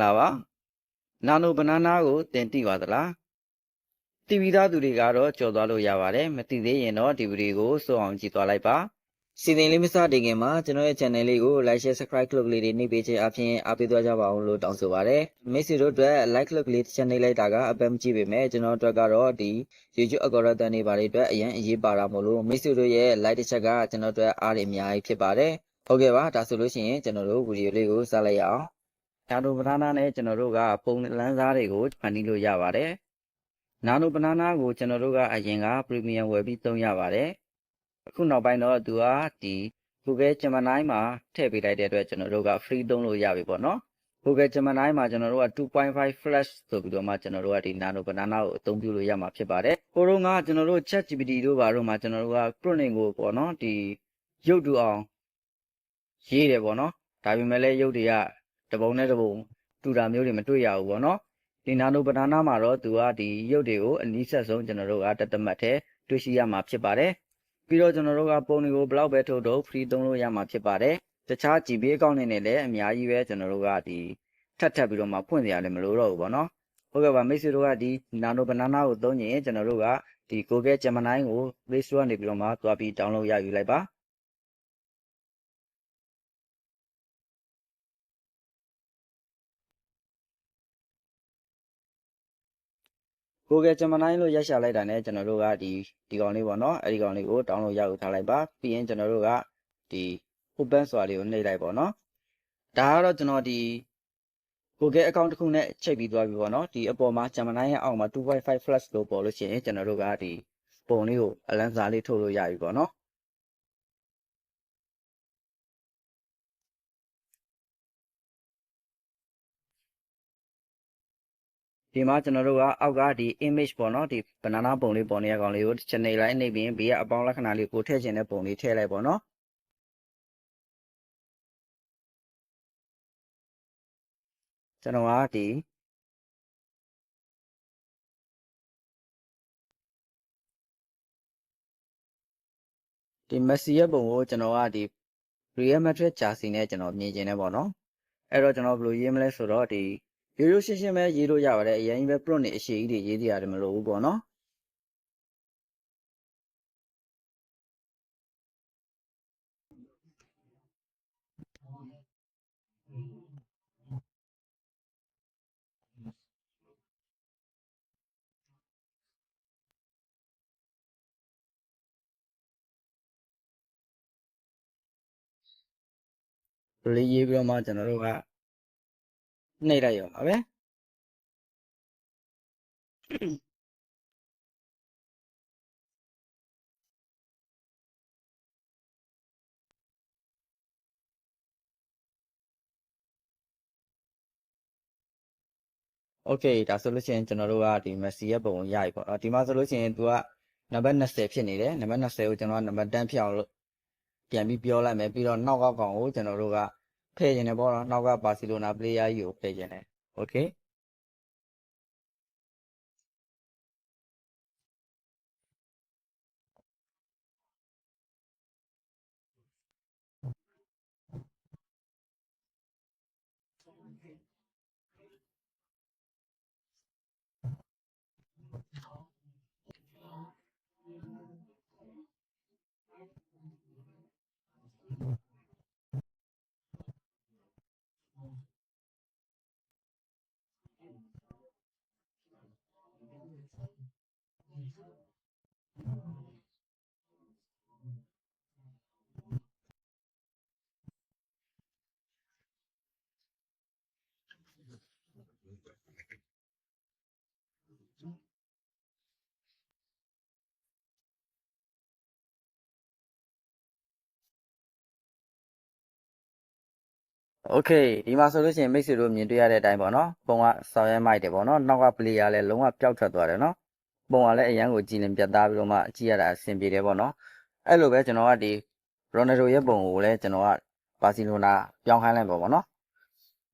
လာပါနာနိုဘနာနာကိုတင်တိပါသလားတိပြီးသားသူတွေကတော့ကြော်သွားလို့ရပါတယ်မတိသေးရင်တော့ဒီဗီဒီယိုကိုစိုးအောင်ကြည့်သွားလိုက်ပါစီစဉ်လေးမစတင်ခင်မှာကျွန်တော်ရဲ့ channel လေးကို like share subscribe လုပ်လေးတွေနှိပ်ပေးခြင်းအပြင်အားပေးသွားကြပါအောင်လို့တောင်းဆိုပါရစေမိတ်ဆွေတို့အတွက် like လုပ်လေးတစ်ချက်နှိပ်လိုက်တာကအပန်းမကြည့်ပေမဲ့ကျွန်တော်တို့အတွက်ကတော့ဒီ YouTube algorithm တွေပါတွေအတွက်အရင်အရေးပါတာမို့လို့မိတ်ဆွေတို့ရဲ့ like တစ်ချက်ကကျွန်တော်တို့အတွက်အားရအများကြီးဖြစ်ပါတယ်ဟုတ်ကဲ့ပါဒါဆိုလို့ရှိရင်ကျွန်တော်တို့ဗီဒီယိုလေးကိုစလိုက်ရအောင် နာနိုဘနာနာနဲ့ကျွန်တော်တို့ကပုံလန်းစားတွေကိုဖန်တီးလို့ရပါတယ်နာနိုဘနာနာကိုကျွန်တော်တို့ကအရင်က premium ဝယ်ပြီးသုံးရပါတယ်အခုနောက်ပိုင်းတော့သူကဒီ Google Gemini မှာထည့်ပေးလိုက်တဲ့အတွက်ကျွန်တော်တို့က free သုံးလို့ရပြီပေါ့နော် Google Gemini မှာကျွန်တော်တို့က2.5 flash ဆိုပြီးတော့မှကျွန်တော်တို့ကဒီ nano banana ကိုအသုံးပြုလို့ရမှာဖြစ်ပါတယ်။ကိုတော့ကကျွန်တော်တို့ Chat GPT တို့ဘာတို့မှာကျွန်တော်တို့က Chronic ကိုပေါ့နော်ဒီရုပ်တူအောင်ရေးတယ်ပေါ့နော်။ဒါပေမဲ့လည်းရုပ်တွေက တပုံနဲ့တပုံတူတာမျိုးတွေမတွေ့ရဘူးပေါ့နော်။ဒီ nano banana မှာတော့သူကဒီရုပ်တွေကိုအနည်းဆက်ဆုံးကျွန်တော်တို့ကတသမတ်ထဲတွေ့ရှိရမှာဖြစ်ပါတယ်။ပြီးတော့ကျွန်တော်တို့ကပုံတွေကိုဘလောက်ပဲထုတ်ထုတ် free သုံးလို့ရမှာဖြစ်ပါတယ်။တခြား GB အကောင့်တွေနဲ့လည်းအများကြီးပဲကျွန်တော်တို့ကဒီထပ်ထပ်ပြီးတော့မှဖွင့်စရာလည်းမလိုတော့ဘူးပေါ့နော်ဟုတ်ကဲ့ပါမိတ်ဆွေတို့ကဒီ Nano Banana ကိုသုံးရင်ကျွန်တော်တို့ကဒီ Google Gemini ကို Play Store ကနေပြီးတော့မှသွားပြီး download ရယူလိုက်ပါ Google Gemini လို့ရိုက်ရှာလိုက်တာနဲ့ကျွန်တော်တို့ကဒီဒီကောင်လေးပေါ့နော်အဲ့ဒီကောင်လေးကို download ရယူထားလိုက်ပါပြီးရင်ကျွန်တော်တို့ကဒီ open ဆိုတာလေးကိုနှိပ်လိုက်ပေါ့နော်ဒါကတော့ကျွန်တော်ဒီ Google account တစ်ခုနဲ့ချိန်ပြီးသွားပြီပေါ့နော်ဒီအပေါ်မှာ Gemini ရဲ့အောက်မှာ2.5 flash လို့ပေါ်လို့ရှိရင်ကျွန်တော်တို့ကဒီပုံလေးကိုအလန်းစားလေးထုတ်လို့ရပြီပေါ့နော် ဒီမှာကျွန်တော်တို့ကအောက်ကဒီ image ပေါ့နော်ဒီ banana ပုံလေးပေါ်နေရကောင်လေးကိုတစ်ချက်နေလိုက်နေပြီးဘေးကအပေါင်းလက္ခဏာလေးကိုထည့်ခြင်းတဲ့ပုံလေးထည့်လိုက်ပေါ့နော်ကျွန်တော်ကဒီဒီ Messi ရဲ့ပုံကိုကျွန်တော်ကဒီ Real Madrid jersey နဲ့ကျွန်တော်မြင်ကျင်နေပေါ့နော်အဲ့တော့ကျွန်တော်ဘယ်လိုရေးမလဲဆိုတော့ဒီ ရိုးရိုးရှင်းရှင်းပဲရေးလို့ရပါတယ်အရင်ကြီးပဲ prompt နေအရှိကြီးတွေရေးတရတယ်မလို့ဘူးပေါ့နော်ဘယ်လိုရေးပြီးတော့မှကျွန်တော်တို့က နှိပ်လိုက်ရောပါပဲ โอเคဒါဆိုလို့ရှိရင်ကျွန်တော်တို့ကဒီ Messi ရဲ့ပုံကိုရပြီပေါ့နော်ဒီမှာဆိုလို့ရှိရင် तू ကနံပါတ်20ဖြစ်နေတယ်နံပါတ်20ကိုကျွန်တော်ကနံပါတ်10ဖြစ်အောင်လို့ပြန်ပြီးပြောလိုက်မယ်ပြီးတော့နောက်ကကောင်ကိုကျွန်တော်တို့က ဖယ်ခြင်းတယ်ပေါ့နော်နောက်ကဘာစီလိုနာ player ကြီးကိုဖယ်ခြင်းတယ်โอเค โอเคဒီမှာဆိုလို့ရှိရင်မိတ်ဆွေတို့မြင်တွေ့ရတဲ့အတိုင်းပေါ့နော်ပုံကဆောင်ရဲမိုက်တယ်ပေါ့နော်နောက်က player လည်းလုံးဝပျောက်ထွက်သွားတယ်နော်ပုံကလည်းအရန်ကိုကြည်လင်ပြတ်သားပြီးတော့မှကြည့်ရတာအဆင်ပြေတယ်ပေါ့နော်အဲ့လိုပဲကျွန်တော်ကဒီ Ronaldo ရဲ့ပုံကိုလည်းကျွန်တော်ကဘာစီလိုနာပြောင်းခိုင်းလိုက်ပါပေါ့နော်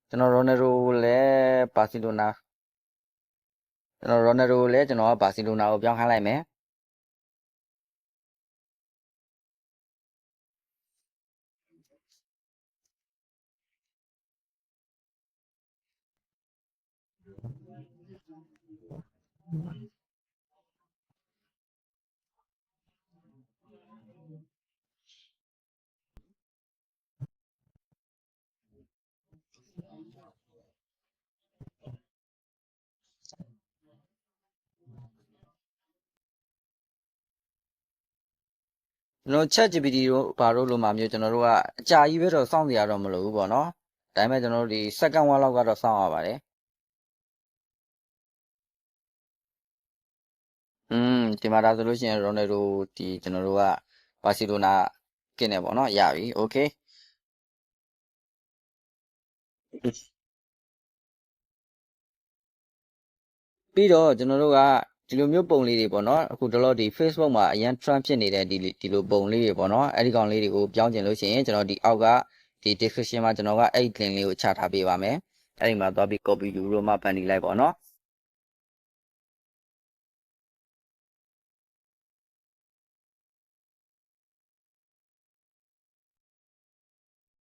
ကျွန်တော် Ronaldo ကိုလည်းဘာစီလိုနာကျွန်တော် Ronaldo ကိုလည်းကျွန်တော်ကဘာစီလိုနာကိုပြောင်းခိုင်းလိုက်မယ် ကျွန်တော် chat GPT တို့ဘာလို့လို့မှမျိုးကျွန်တော်တို့ကအကြာကြီးပဲတော့စောင့်နေရတော့မလို့ဘူးပေါ့နော်ဒါပေမဲ့ကျွန်တော်တို့ဒီ second one လောက်ကတော့စောင့်ရပါတယ်อืมဒီမှာဒါဆိုလို့ရှိရင်ရိုနယ်ဒိုဒီကျွန်တော်တို့ကဘာစီလိုနာကင်းနေပေါ့နော်ရပြီ okay ပြီးတော့ကျွန်တော်တို့က ဒီလိုမျိုးပုံလေးတွေပေါ့နော်အခုတော့ဒီ Facebook မှာအရန် trend ဖြစ်နေတဲ့ဒီဒီလိုပုံလေးတွေပေါ့နော်အဲ့ဒီကောင်လေးတွေကိုပြောင်းကျင်လို့ရှိရင်ကျွန်တော်ဒီအောက်ကဒီ description မှာကျွန်တော်ကအဲ့ဒီ link လေးကိုချထားပေးပါမယ်အဲ့ဒီမှာသွားပြီး copy ယူလို့မှပန်တီလိုက်ပေါ့နော်